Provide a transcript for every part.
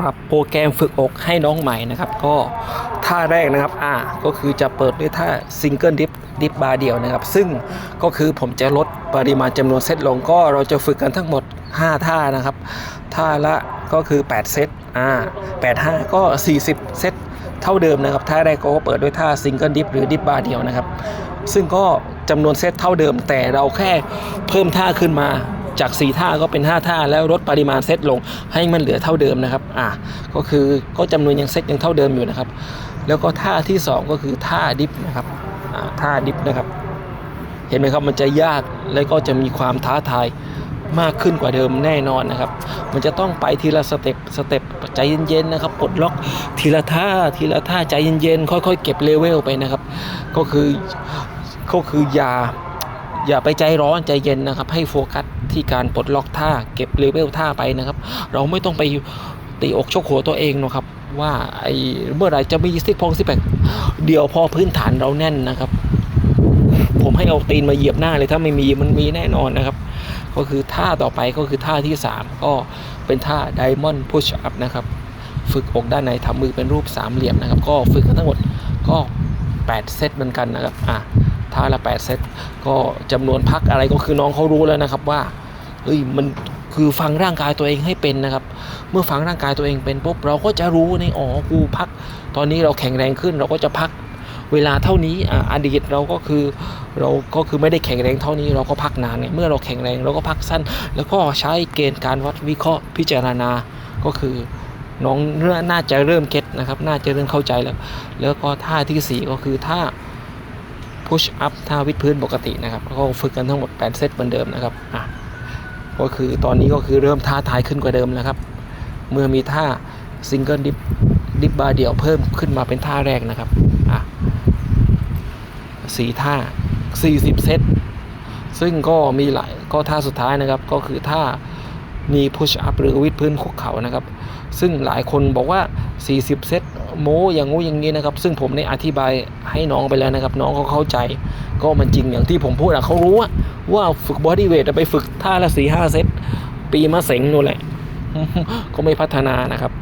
ปรับโปรแกรมฝึกอกให้น้องใหม่นะครับ ก็ท่าแรกนะครับอ่าก็คือจะเปิดด้วยท่าซิงเกิลดิฟดิฟบาร์เดียวนะครับ ซึ่งก็คือผมจะลดปริมาณจำนวนเซตลงก็เราจะฝึกกันทั้งหมด 5 ท่านะครับ ท่าละก็คือ 8 เซตอ่า8 5 ก็ 40 เซตเท่าเดิมนะครับ ท่าแรกก็เปิดด้วยท่าซิงเกิลดิฟหรือดิฟบาร์เดียวนะครับ ซึ่งก็จำนวนเซตเท่าเดิมแต่เราแค่เพิ่มท่าขึ้นมา จาก 4 ท่าก็เป็น 5 ท่า แล้วลดปริมาณเซตลงให้มันเหลือเท่าเดิมนะครับอ่าก็คือก็จำนวนยังเซตยังเท่าเดิมอยู่นะครับ แล้วก็ท่าที่ 2 ก็คือท่าดิฟนะครับอ่าท่าดิฟนะครับ เห็นไหมครับมันจะยากแล้วก็จะมีความท้าทายมากขึ้นกว่าเดิมแน่นอนนะครับ มันจะต้องไปทีละสเต็ป สเต็ปใจเย็นๆนะครับปลดล็อกทีละท่า ทีละท่าใจเย็นๆ ค่อยๆ เก็บเลเวลไปนะครับ ก็คือ ก็คืออย่า อย่าไปใจร้อนใจเย็นนะครับ ให้โฟกัสที่การปลดล็อกท่าเก็บเลเวลท่าไปนะครับ เราไม่ต้องไปตีอกชกหัวตัวเองนะครับ ว่าไอ้เมื่อไหร่จะมีซิกพองซิกแพคเดี๋ยวพอพื้นฐานเราแน่นนะครับ ผมให้เอาตีนมาเหยียบหน้าเลยถ้าไม่มีมันมีแน่นอนนะครับ ก็คือท่าต่อไปก็คือท่าที่ 3 ก็เป็นท่า Diamond Push Up นะครับ ฝึกอกด้านในทำมือเป็นรูปสามเหลี่ยมนะครับ ก็ฝึกกันทั้งหมดก็ 8 เซตเหมือนกันนะครับอะ ท่าละ8เซตก็จำนวนพักอะไรก็คือน้องเขารู้แล้วนะครับว่าเฮ้ยมันคือฟังร่างกายตัวเองให้เป็นนะครับ เมื่อฟังร่างกายตัวเองเป็นปุ๊บเราก็จะรู้ในอ๋อกูพัก ตอนนี้เราแข็งแรงขึ้นเราก็จะพักเวลาเท่านี้อ่าอดีตเราก็คือเราก็คือไม่ได้แข็งแรงเท่านี้เราก็พักนานไงเมื่อเราแข็งแรงเราก็พักสั้น แล้วก็ใช้เกณฑ์การวัดวิเคราะห์พิจารณาก็คือน้องเน่าจะเริ่มเก็ตนะครับ น่าจะเริ่มเข้าใจแล้ว แล้วก็ท่าทีสี่4 ก็คือท่า push up ท่าวิดพื้นปกตินะครับก็ฝึกกันทั้งหมด 8 เซตเหมือนเดิมนะครับอะก็คือตอนนี้ก็คือเริ่มท้าทายขึ้นกว่าเดิมแล้วครับ เมื่อมีท่า single dip dip bar เดี่ยวเพิ่มขึ้นมาเป็นท่าแรกนะครับอะสี่ท่า 40 เซตซึ่งก็มีหลายก็ท่าสุดท้ายนะครับ ก็คือท่า นีพุชอัพหรือวิดพื้นคุกเข่านะครับ ซึ่งหลายคนบอกว่า 40 เซตโมอย่างงูอย่างนี้นะครับ ซึ่งผมได้อธิบายให้น้องไปแล้วนะครับ น้องเขาเข้าใจ ก็มันจริงอย่างที่ผมพูดอะเขารู้อะว่าฝึกบอดี้เวทไปฝึกท่าละ4 5เซตปีมาเสงนู่นแหละ ก็ไม่พัฒนานะครับ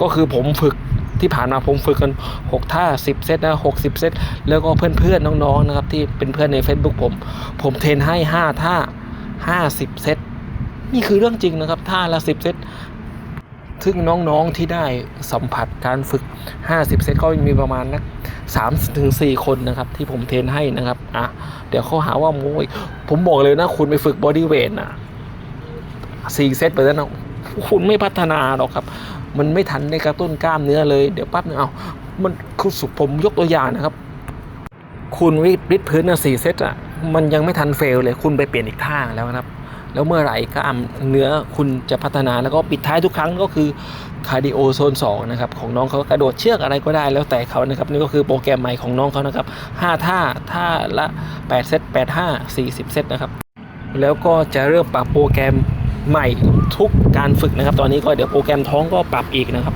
ก็คือผมฝึกที่ผ่านมาผมฝึกกัน 6 ท่า 10 เซตนะ60 เซต แล้วก็เพื่อนๆ น้องๆ นะครับ ที่เป็นเพื่อนใน Facebook ผม ผมเทรนให้ 5 ท่า 50 เซต นี่คือเรื่องจริงนะครับท่าละ 10 เซตซึ่งน้องๆที่ได้สัมผัสการฝึก 50 เซตก็มีประมาณนัก3ถึง4คนนะครับ ที่ผมเทรนให้นะครับ อะ เดี๋ยวเขาหาว่าโมยผมบอกเลยนะคุณไปฝึกบอดี้เวทนะ4เซตไปแล้วนะคุณไม่พัฒนาหรอกครับ มันไม่ทันในกระตุ้นกล้ามเนื้อเลย เดี๋ยวปั๊บนึงเอามันคือสุผมยกตัวอย่างนะครับ คุณวิดวิดพื้นนะสี่เซตอะ มันยังไม่ทันเฟลเลย คุณไปเปลี่ยนอีกท่าแล้วนะครับ แล้วเมื่อไหร่กล้ามเนื้อคุณจะพัฒนาแล้วก็ปิดท้ายทุกครั้งก็คือคาร์ดิโอโซน2นะครับของน้องเขากระโดดเชือกอะไรก็ได้แล้วแต่เขานะครับนี่ก็คือโปรแกรมใหม่ของน้องเขานะครับ 5 ท่าท่าละ 8 เซต8 5 40 เซตนะครับ แล้วก็จะเริ่มปรับโปรแกรมใหม่ทุกการฝึกนะครับ ตอนนี้ก็เดี๋ยวโปรแกรมท้องก็ปรับอีกนะครับ